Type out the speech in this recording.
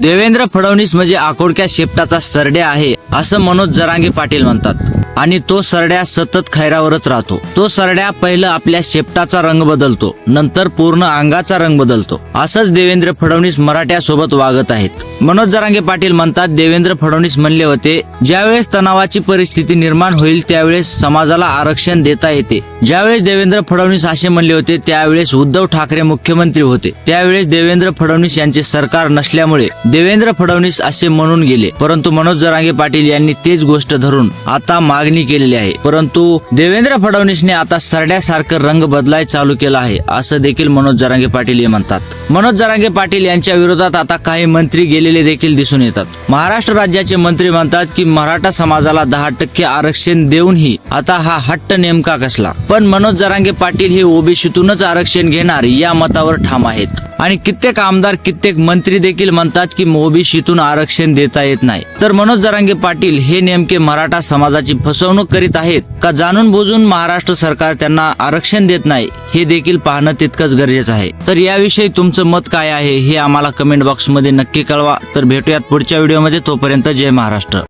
देवेंद्र फडणवीस म्हणजे आकोडक्या शेपटाचा सरड्या आहे असं मनोज जरांगे पाटील म्हणतात. आणि तो सरड्या सतत खैरावरच राहतो. तो सरड्या पहिलं आपल्या शेपटाचा रंग बदलतो नंतर पूर्ण अंगाचा रंग बदलतो. असंच देवेंद्र फडणवीस मराठ्यासोबत वागत आहेत. मनोज जरांगे पाटील म्हणतात देवेंद्र फडणवीस म्हणले होते ज्यावेळेस तणावाची परिस्थिती निर्माण होईल त्यावेळेस समाजाला आरक्षण देता येते. ज्यावेळेस देवेंद्र फडणवीस असे म्हणले होते त्यावेळेस उद्धव ठाकरे मुख्यमंत्री होते. त्यावेळेस देवेंद्र फडणवीस यांचे सरकार नसल्यामुळे देवेंद्र फडणवीस असे म्हणून गेले. परंतु मनोज जरांगे पाटील यांनी तेच गोष्ट धरून आता मागणी केलेली आहे. परंतु देवेंद्र फडणवीसने आता सरड्यासारखं रंग बदलाय चालू केला आहे असं देखील मनोज जरांगे पाटील हे म्हणतात. मनोज जरांगे पाटील यांच्या विरोधात आता काही मंत्री गेलेले देखील दिसून येतात. महाराष्ट्र राज्याचे मंत्री म्हणतात की मराठा समाजाला दहा टक्के आरक्षण देऊनही आता हा हट्ट नेमका कसला? पण मनोज जरांगे पाटील हे ओबीसीतूनच आरक्षण घेणार या मतावर ठाम आहेत. आणि कित्येक आमदार कित्येक मंत्री देखील म्हणतात की ओबीसीतून आरक्षण देता येत नाही. तर मनोज जरांगे पाटील हे नेमके मराठा समाजाची फसवणूक करीत आहेत का जाणून बुजून महाराष्ट्र सरकार त्यांना आरक्षण देत नाही हे देखील पाहणं तितकंच गरजेचं आहे. तर याविषयी तुमचं मत काय आहे हे आम्हाला कमेंट बॉक्समध्ये नक्की कळवा. तर भेटूयात पुढच्या व्हिडिओमध्ये तोपर्यंत जय महाराष्ट्र.